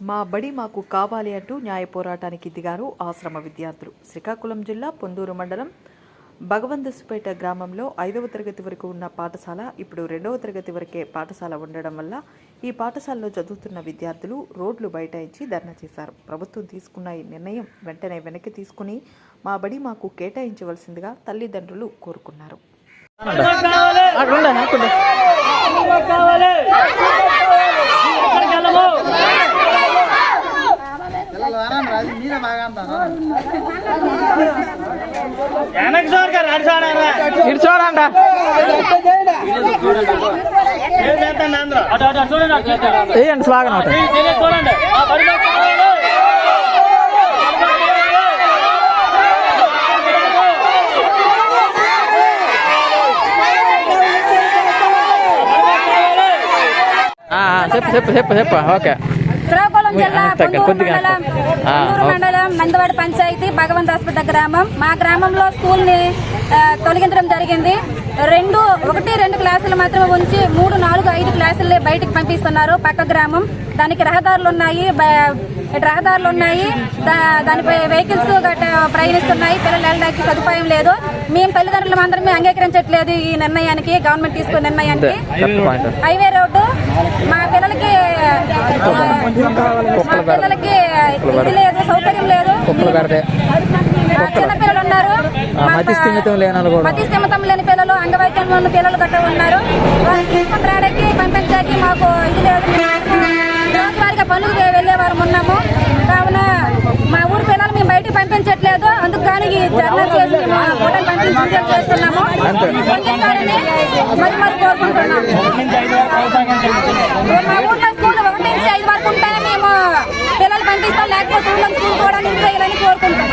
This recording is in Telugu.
మా బడి మాకు కావాలి అంటూ న్యాయ పోరాటానికి దిగారు ఆశ్రమ విద్యార్థులు. శ్రీకాకుళం జిల్లా పొందూరు మండలం భగవంతసుపేట గ్రామంలో ఐదవ తరగతి వరకు ఉన్న పాఠశాల ఇప్పుడు రెండవ తరగతి వరకే పాఠశాల ఉండడం వల్ల ఈ పాఠశాలలో చదువుతున్న విద్యార్థులు రోడ్లు బైఠాయించి ధర్నా చేశారు. ప్రభుత్వం తీసుకున్న ఈ నిర్ణయం వెంటనే వెనక్కి తీసుకుని మా బడి మాకు కేటాయించవలసిందిగా తల్లిదండ్రులు కోరుకున్నారు కావాలి ఎక్కడికి వెళ్ళము వెనక్కి చూడక రాడు చూడరా ఇటు చూడండి ఏం చేస్తాను అందరూ అటు అటు అటు చూడండి అటు అటు. వేయండి స్లాగన్ చూడండి ఆ బడిలో కావాలి చెప్పు చెప్పు చెప్పు చెప్పు ఓకే శ్రీకాకుళం జిల్లా పొందూరు మండలం పొందూరు. మండలం నందవాడ పంచాయతీ భగవంత్ హాస్పిటల్ గ్రామం. మా గ్రామంలో స్కూల్ని ఆ, తొలగించడం జరిగింది. రెండు ఒకటి రెండు క్లాసులు మాత్రమే ఉంచి మూడు నాలుగు ఐదు క్లాసులు బయటికి పంపిస్తున్నారు పక్క గ్రామం. దానికి రహదారులు ఉన్నాయి రహదారులు ఉన్నాయి. దానిపై వెహికల్స్ గట్ట ప్రయాణిస్తున్నాయి. పిల్లలు వెళ్ళడానికి సదుపాయం లేదు. మేము తల్లిదండ్రులు మాత్రమే అంగీకరించట్లేదు ఈ నిర్ణయానికి గవర్నమెంట్ తీసుకున్న నిర్ణయానికి. హైవే రోడ్డు మా పిల్లలకి మా పిల్లలకి ఇది లేదు సౌకర్యం లేదు. కుక్కలు కడితే ఆ, చిన్న పిల్లలు ఉన్నారు. మతి స్థిమితం లేని పిల్లలు అంగవైకల్యం ఉన్న పిల్లలు గట్ట ఉన్నారు. రావడానికి పంపించడానికి మాకు ఇది లేదు. రోజువారీగా పనులు వెళ్ళే వారం ఉన్నాము. కావున మా ఊరు పిల్లలు మేము బయటికి పంపించట్లేదు. అందుకు కానీ ధర్నా చేసి మేము పంపించి చేస్తున్నాము. కోరుకుంటున్నాను